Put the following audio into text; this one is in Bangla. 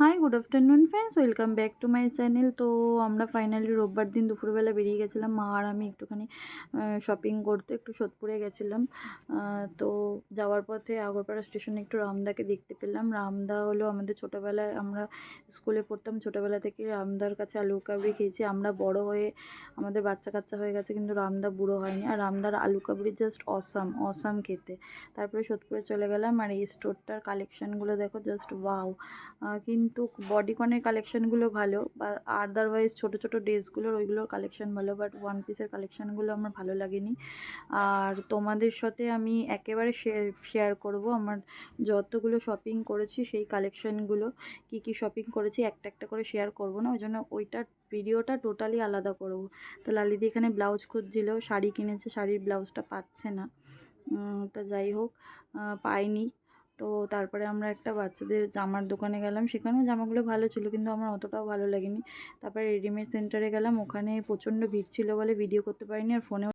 Hi good afternoon friends welcome back to my channel তো আমরা ফাইনালি রোববার দিন দুপুরবেলা বেরিয়ে গেছিলাম। মা আর আমি একটুখানি শপিং করতে একটু সোদপুরে গেছিলাম। তো যাওয়ার পথে আগরপাড়া স্টেশনে একটু রামদাকে দেখতে পেলাম। রামদা হলো আমাদের ছোটোবেলায়, আমরা স্কুলে পড়তাম। ছোটোবেলা থেকে রামদার কাছে আলু কাবড়ি খেয়েছি। আমরা বড় হয়ে আমাদের বাচ্চা কাচ্চা হয়ে গেছে, কিন্তু রামদা বুড়ো হয়নি। আর রামদার আলু কাবড়ি জাস্ট অসাম অসাম খেতে। তারপরে সোদপুরে চলে গেলাম। আর এই স্টোরটার কালেকশানগুলো দেখো জাস্ট ওয়াও কিন্তু বডিকনের কালেকশানগুলো ভালো বা আদারওয়াইজ ছোটো ছোটো ড্রেসগুলোর ওইগুলোর কালেকশান ভালো বাট ওয়ান পিসের কালেকশানগুলো আমার ভালো লাগেনি। আর তোমাদের সাথে আমি একেবারে শেয়ার করব। আমার যতগুলো শপিং করেছি সেই কালেকশানগুলো কি কি শপিং করেছি একটা একটা করে শেয়ার করব না ওই জন্য ওইটার ভিডিওটা টোটালি আলাদা করব। তো লালিদি এখানে ব্লাউজ খুঁজছিল, শাড়ি কিনেছে, শাড়ির ব্লাউজটা পাচ্ছে না। তা যাই হোক পাইনি। তো তারপরে আমরা একটা বাচ্চাদের জামার দোকানে গেলাম। সেখানেও জামাগুলো ভালো ছিল, কিন্তু আমার অতটাও ভালো লাগেনি। তারপরে রেডিমেড সেন্টারে গেলাম। ওখানে প্রচণ্ড ভিড় ছিল বলে ভিডিও করতে পারিনি আর ফোনেও